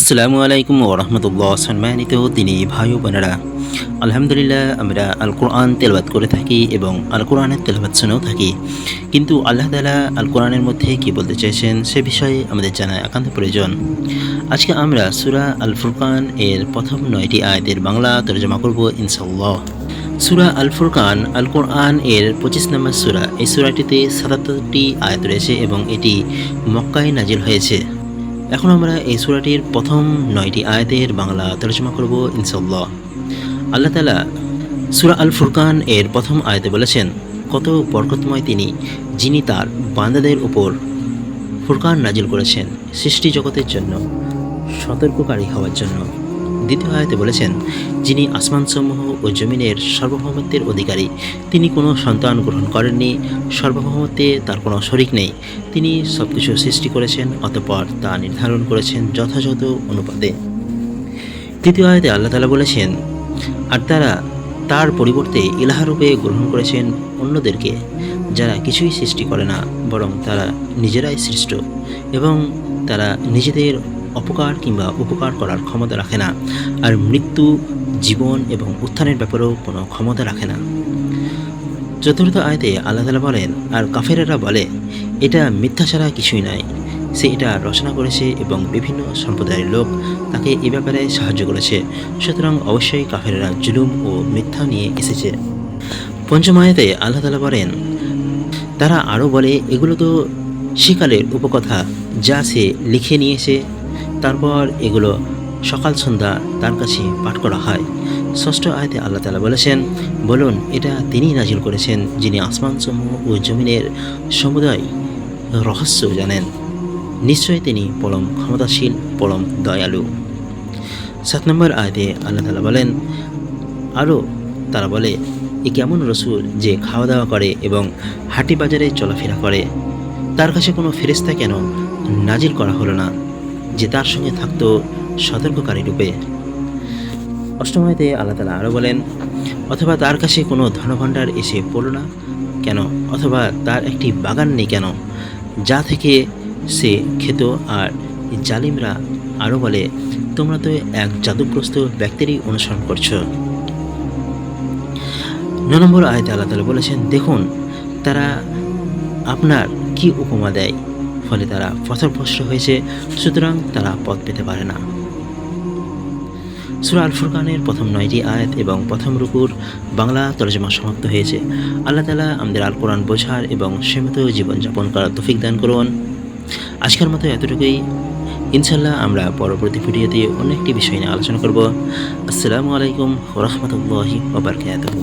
আসসালামু আলাইকুম ওরহমতুল্লাহ সম্মানিত তিনি ভাই বোনেরা। আলহামদুলিল্লাহ, আমরা আল কোরআন তেলবাদ করে থাকি এবং আল কোরআনের তেলবাদ শুনেও থাকি। কিন্তু আল্লাহ তালা আল কোরআনের মধ্যে কী বলতে চাইছেন সে বিষয়ে আমাদের জানা একান্ত প্রয়োজন। আজকে আমরা সুরা আল ফুরকান এর প্রথম নয়টি আয়াতের বাংলা তর্জমা করব ইনশাল্লাহ সুরা আল ফুরকান আল কোরআন এর পঁচিশ নম্বর সুরা। এই সুরাটিতে সাতাত্তরটি আয়াত রয়েছে এবং এটি মক্কায় নাজিল হয়েছে। এখন আমরা এই সুরাটির প্রথম নয়টি আয়াতের বাংলা তর্জমা করব ইনশাল্লাহ আল্লাহ তালা সুরা আল ফুরকান এর প্রথম আয়াতে বলেছেন, কত বরকতময় তিনি, যিনি তার বান্দাদের উপর ফুরকান নাজিল করেছেন সৃষ্টি জগতের জন্য, সতর্ককারী হওয়ার জন্য। দ্বিতীয় আয়াতে বলেছেন, যিনি আসমানসমূহ ও জমিনের সার্বভৌমত্বের অধিকারী, তিনি কোনো সন্তান গ্রহণ করেননি, সার্বভৌমত্বে তার কোনো শরিক নেই। তিনি সব কিছু সৃষ্টি করেছেন, অতপর তা নির্ধারণ করেছেন যথাযথ অনুপাতে। তৃতীয় আয়তে আল্লাহ তালা বলেছেন, আর তারা তার পরিবর্তে ইলাহারূপে গ্রহণ করেছেন অন্যদেরকে, যারা কিছুই সৃষ্টি করে না, বরং তারা নিজেরাই সৃষ্ট এবং তারা নিজেদের অপকার কিংবা উপকার করার ক্ষমতা রাখে না। আর মৃত্যু, জীবন এবং উত্থানের ব্যাপারেও কোনো ক্ষমতা রাখে না। চতুর্থ আয়তে আল্লাহ তালা বলেন, আর কাফেরেরা বলে, এটা মিথ্যা ছাড়া কিছুই নয় সে এটা রচনা করেছে এবং বিভিন্ন সম্প্রদায়ের লোক তাকে এ ব্যাপারে সাহায্য করেছে। সুতরাং অবশ্যই কাফেরেরা জুলুম ও মিথ্যা নিয়ে এসেছে। পঞ্চম আয়াতে আল্লাহ তালা বলেন, তারা আরও বলে, এগুলো তো সেকালের উপকথা, যা সে লিখে নিয়েছে তারপর এগুলো সকাল সন্ধ্যা তার কাছে পাঠ করা হয়। ষষ্ঠ আয়তে আল্লাহ তালা বলেছেন, বলুন, এটা তিনিই নাজিল করেছেন যিনি আসমানসমূহ ও জমিনের সমুদায় রহস্য জানেন। নিশ্চয় তিনি পরম ক্ষমতাশীল, পরম দয়ালু। সাত নম্বর আয়তে আল্লাহ তালা বলেন আরও তারা বলে, এ কেমন রসুল যে খাওয়া দাওয়া করে এবং হাটি বাজারে চলাফেরা করে? তার কাছে কোনো ফেরিস্তা কেন নাজিল করা হলো না? যে তার সঙ্গে থাকতো সতর্ককারী রূপে। অষ্টমায়তে আল্লাহ তালা আরও বলেন, অথবা তার কাছে কোনো ধনভাণ্ডার এসে পড়ল না কেন? অথবা তার একটি বাগান নেই কেন? যা থেকে সে খেত আর জালিমরা আরও বলে, তোমরা তো এক জাদুগ্রস্ত ব্যক্তিরই অনুসরণ করছ। ন নম্বর আয়তে আল্লাহ তালা বলেছেন, দেখুন, তারা আপনার কি উপমা দেয়? ফলে তারা পথভ্রষ্ট হয়েছে, সুতরাং তারা পথ পেতে পারে না। সুরা আল ফুরকানের প্রথম নয়টি আয়াত এবং প্রথম রুকুর বাংলা তর্জমা সমাপ্ত হয়েছে। আল্লাহ তালা আমাদের আল কোরআন বোঝার এবং সেমত জীবনযাপন করার তফিক দান করুন। আজকের মতো এতটুকুই। ইনশাল্লাহ আমরা পরবর্তী ভিডিওতে অন্য একটি বিষয় নিয়ে আলোচনা করব। আসসালামু আলাইকুম রহমতুল্লাহি ওবরকাতুহু